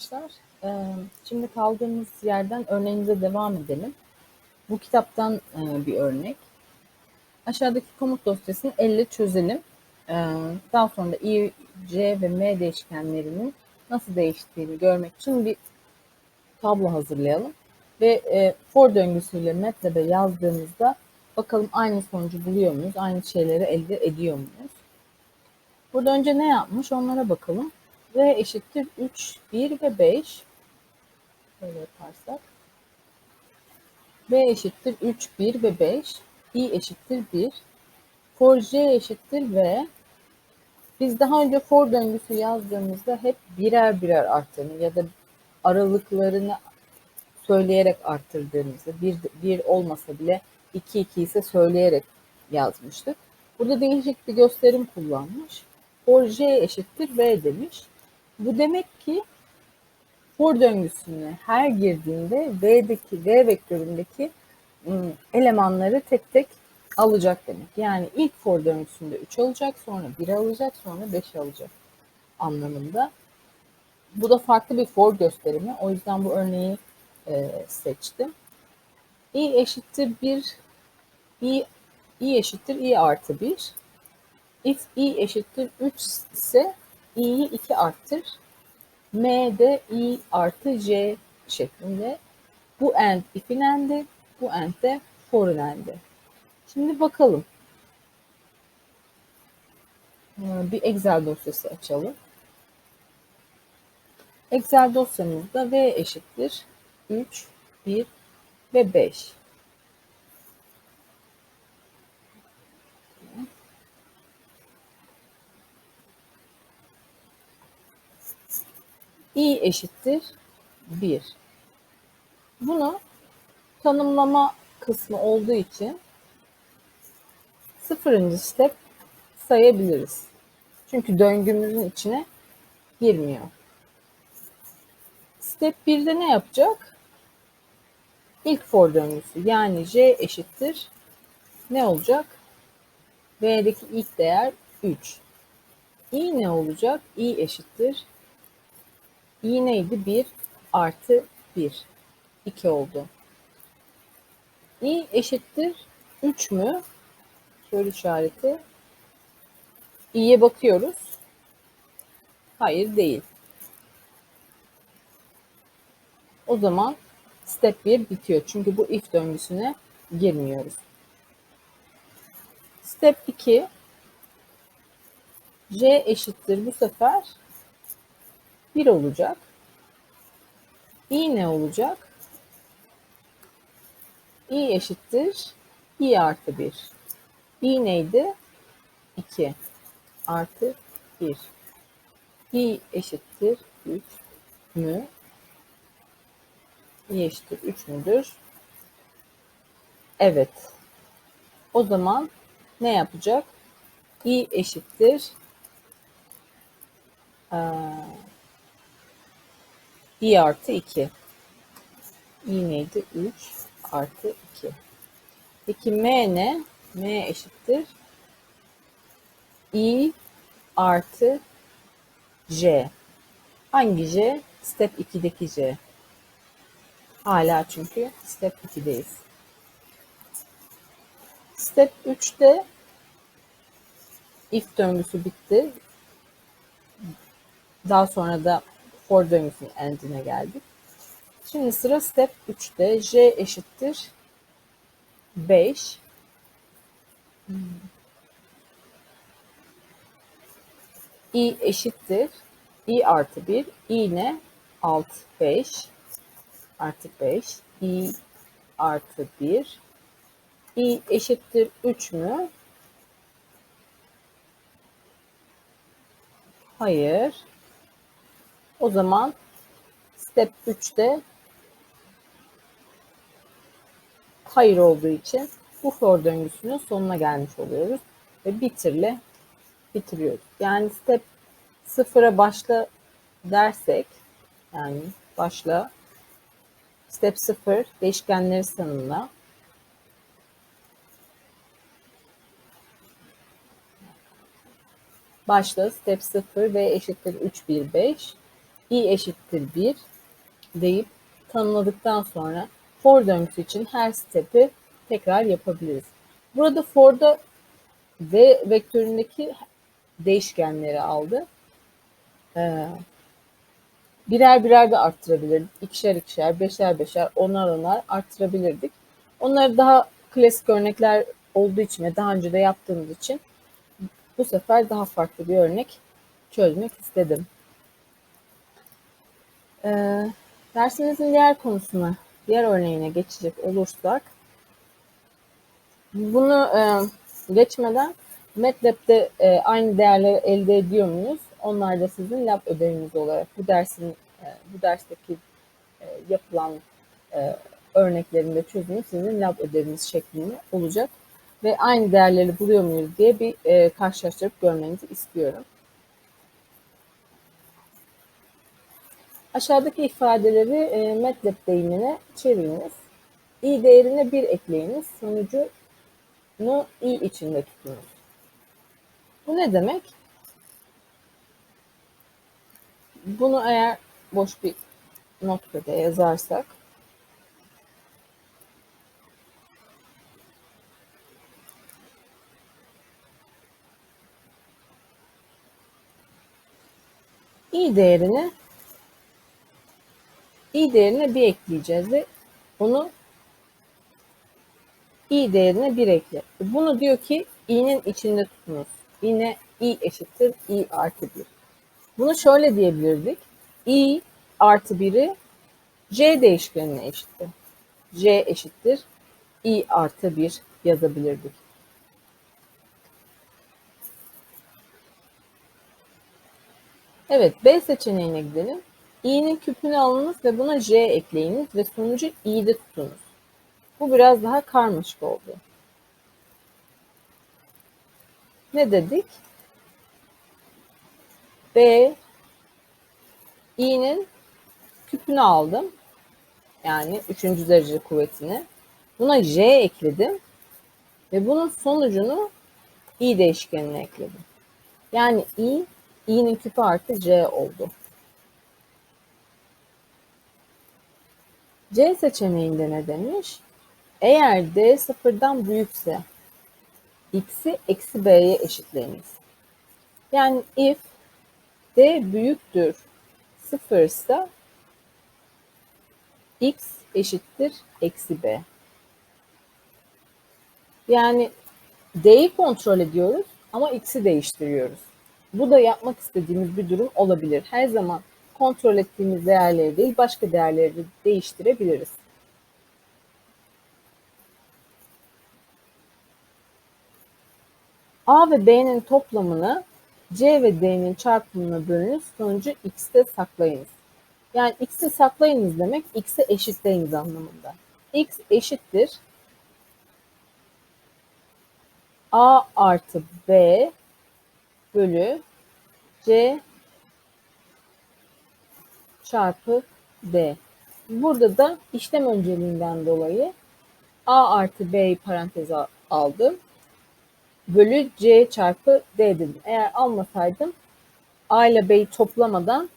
Arkadaşlar, şimdi kaldığımız yerden örneğimize devam edelim. Bu kitaptan bir örnek. Aşağıdaki komut dosyasını elle çözelim. Daha sonra da i, c ve m değişkenlerinin nasıl değiştiğini görmek için bir tablo hazırlayalım. Ve for döngüsüyle MATLAB'e yazdığımızda bakalım aynı sonucu buluyor muyuz? Aynı şeyleri elde ediyor muyuz? Burada önce ne yapmış onlara bakalım. R eşittir 3, 1 ve 5. Böyle yaparsak. B eşittir 3, 1 ve 5. I eşittir 1. For J eşittir V. Biz daha önce for döngüsü yazdığımızda hep birer birer arttığını ya da aralıklarını söyleyerek arttırdığımızı, bir, bir olmasa bile 2, 2 ise söyleyerek yazmıştık. Burada değişik bir gösterim kullanmış. For J eşittir V demiş. Bu demek ki for döngüsüne her girdiğinde V'deki V vektöründeki ım, elemanları tek tek alacak demek. Yani ilk for döngüsünde 3 alacak, sonra 1 alacak, sonra 5 alacak anlamında. Bu da farklı bir for gösterimi. O yüzden bu örneği e, seçtim. i eşittir 1, i, i eşittir i artı 1. If i eşittir 3 ise i'yi 2 arttır. M de i artı j şeklinde. Bu end if'in endi, bu end de for'un endi. Şimdi bakalım. Ee, Bir Excel dosyası açalım. Excel dosyamızda v eşittir 3, 1 ve 5. i eşittir 1. Bunu tanımlama kısmı olduğu için sıfırıncı step sayabiliriz. Çünkü döngümüzün içine girmiyor. Step 1'de ne yapacak? İlk for döngüsü yani j eşittir ne olacak? V'deki ilk değer 3. i ne olacak? i eşittir i neydi? 1 artı 1. 2 oldu. i eşittir 3 mü? Soru işareti. i'ye bakıyoruz. Hayır değil. O zaman step 1 bitiyor. Çünkü bu if döngüsüne girmiyoruz. Step 2 j eşittir bu sefer 1 olacak. i ne olacak? i eşittir i artı 1. i neydi? 2 artı 1. i eşittir 3 mü? i eşittir 3 müdür? Evet. O zaman ne yapacak? i eşittir i artı 2. i neydi? 3 artı 2. Peki m ne? m eşittir i artı j. Hangi j? Step 2'deki j. Hala çünkü step 2'deyiz. Step 3'te if döngüsü bitti. Daha sonra da for döngüsünün endine geldik. Şimdi sıra step 3'te j eşittir 5. i eşittir i artı 1. i ne? 6, 5 artı 5. i artı 1. i eşittir 3 mü? Hayır. O zaman step 3'te hayır olduğu için bu for döngüsünün sonuna gelmiş oluyoruz ve bitirle bitiriyoruz. Yani step 0'a başla dersek yani başla step 0 değişkenleri sanımla başla step 0 ve eşittir 3 1 5 i eşittir 1 deyip tanımladıktan sonra for döngüsü için her step'i tekrar yapabiliriz. Burada for'da v vektöründeki değişkenleri aldı. Ee, birer birer de arttırabilirdik. İkişer ikişer, beşer beşer, onar onar arttırabilirdik. Onları daha klasik örnekler olduğu için ve daha önce de yaptığımız için bu sefer daha farklı bir örnek çözmek istedim. Ee, dersimizin diğer konusuna, diğer örneğine geçecek olursak, bunu e, geçmeden MATLAB'de e, aynı değerleri elde ediyor muyuz? Onlar da sizin lab ödeviniz olarak bu dersin e, bu dersteki e, yapılan e, örneklerinde çözümü sizin lab ödeviniz şeklinde olacak ve aynı değerleri buluyor muyuz diye bir e, karşılaştırıp görmenizi istiyorum. Aşağıdaki ifadeleri e, MATLAB deyimine çeviriniz. i değerine 1 ekleyiniz. Sonucunu i içinde tutunuz. Bu ne demek? Bunu eğer boş bir notkada yazarsak i değerini i değerine bir ekleyeceğiz ve onu i değerine bir ekle. Bunu diyor ki i'nin içinde tutunuz. Yine i eşittir i artı 1. Bunu şöyle diyebilirdik. i artı 1'i c değişkenine eşittir. c eşittir i artı 1 yazabilirdik. Evet B seçeneğine gidelim. İ'nin küpünü alınız ve buna j ekleyiniz ve sonucu i'de tutunuz. Bu biraz daha karmaşık oldu. Ne dedik? B i'nin küpünü aldım. Yani üçüncü derece kuvvetini. Buna j ekledim. Ve bunun sonucunu i değişkenine ekledim. Yani i, i'nin küpü artı c oldu. C seçeneğinde ne demiş? Eğer d sıfırdan büyükse x'i eksi b'ye eşitleyiniz. Yani if d büyüktür sıfırsa x eşittir eksi b. Yani d'yi kontrol ediyoruz ama x'i değiştiriyoruz. Bu da yapmak istediğimiz bir durum olabilir. Her zaman kontrol ettiğimiz değerleri değil başka değerleri de değiştirebiliriz. A ve B'nin toplamını C ve D'nin çarpımına bölünüz. Sonucu X'te saklayınız. Yani X'i saklayınız demek X'e eşitleyiniz anlamında. X eşittir A artı B bölü C çarpı D. Burada da işlem önceliğinden dolayı A artı B'yi paranteze aldım bölü C çarpı D dedim. Eğer almasaydım A ile B'yi toplamadan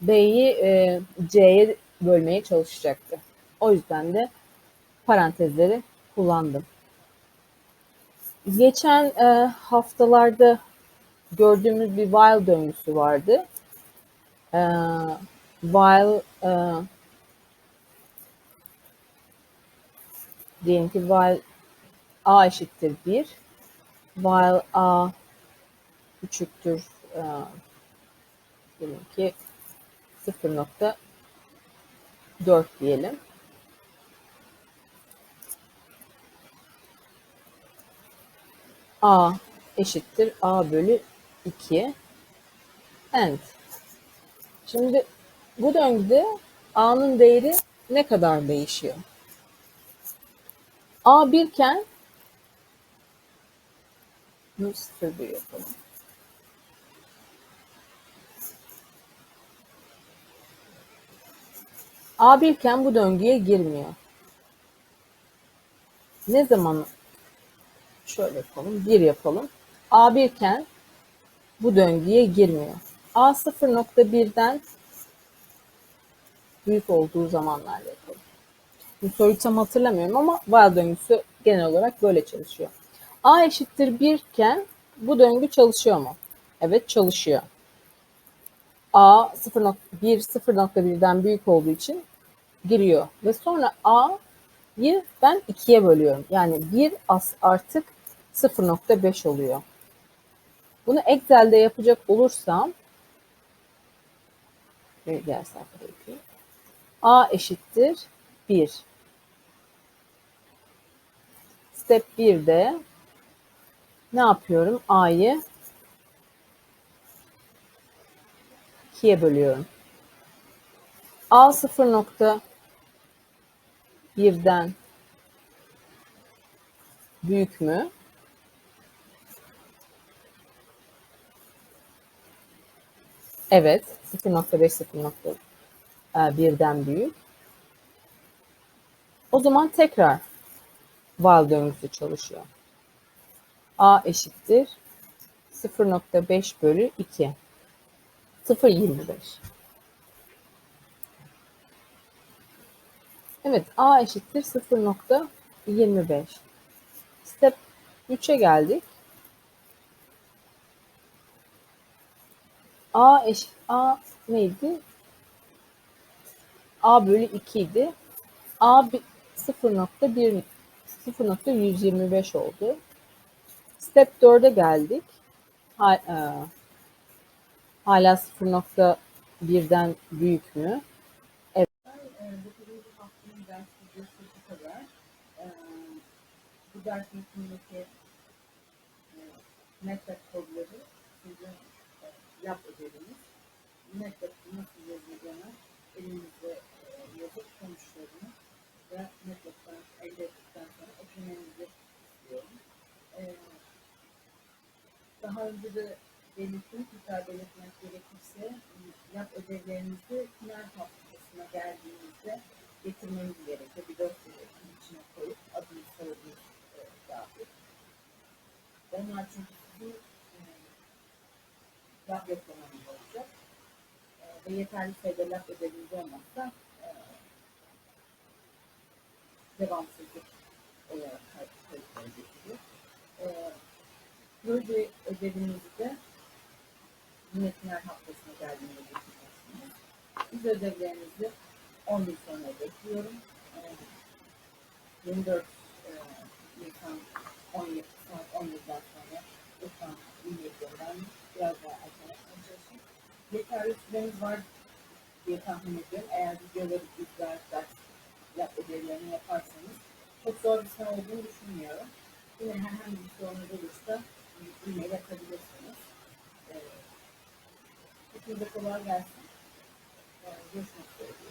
B'yi e, C'ye bölmeye çalışacaktı. O yüzden de parantezleri kullandım. Geçen e, haftalarda gördüğümüz bir while döngüsü vardı. E, while e, diyelim ki while a eşittir 1 while a küçüktür e, diyelim ki 0.4 diyelim. a eşittir a bölü 2 and. Şimdi bu döngüde a'nın değeri ne kadar değişiyor? a 1 iken bunu 0 yapalım. A 1 iken bu döngüye girmiyor. Ne zaman şöyle yapalım, 1 yapalım. A 1 iken bu döngüye girmiyor. A 0.1'den büyük olduğu zamanlarda yapalım. Bu soruyu tam hatırlamıyorum ama while döngüsü genel olarak böyle çalışıyor. A eşittir 1 iken bu döngü çalışıyor mu? Evet çalışıyor. A 0.1 0.1'den büyük olduğu için giriyor. Ve sonra A'yı ben 2'ye bölüyorum. Yani 1 as artık 0.5 oluyor. Bunu Excel'de yapacak olursam diğer. A eşittir 1. Step 1'de ne yapıyorum? A'yı 2'ye bölüyorum. A 0.1'den büyük mü? Evet. 0.5 0.1'den büyük. O zaman tekrar while döngüsü çalışıyor. A eşittir 0.5 bölü 2. 0.25. Evet A eşittir 0.25. Step 3'e geldik. A eş A neydi? A bölü 2 idi. A 0.1 0.125 oldu. Step 4'e geldik. E, hala 0.1'den büyük mü? Evet. Ee, bu ders metnindeki e, meslek kodları sizin e, yap ödeviniz. Meslek nasıl yazıldığını elinizde e, yazıp sonuçlarını ve meslekten elde ettikten sonra eklemenizi istiyorum. Ee, daha önce de belirttim, tekrar belirtmek gerekirse yap ödevlerinizi final haftasına geldiğinizde getirmeniz gerekiyor. Bir dosyayı içine koyup adını soyadınız e, dahil. Onlar çünkü sizin e, lab yapmanız olacak. E, ve yeterli sayıda lab ödeviniz olmazsa e, devamsızlık olarak kayıtlara getiriyor. E, proje ödevinizi de yine final haftasına geldiğinde getireceksiniz. Biz ödevlerinizi 10 gün sonra bekliyorum. Ee, 24 e, Nisan 17 saat 17'den sonra lütfen e-mailden biraz daha. Yeterli süreniz var diye tahmin ediyorum. Eğer videoları izler, ders yap ödevlerini yaparsanız çok zor bir sınav olduğunu düşünmüyorum. Yine herhangi bir sorunuz olursa e-mail atabilirsiniz. Ee, Hepinize kolay gelsin. Ee, Görüşmek üzere.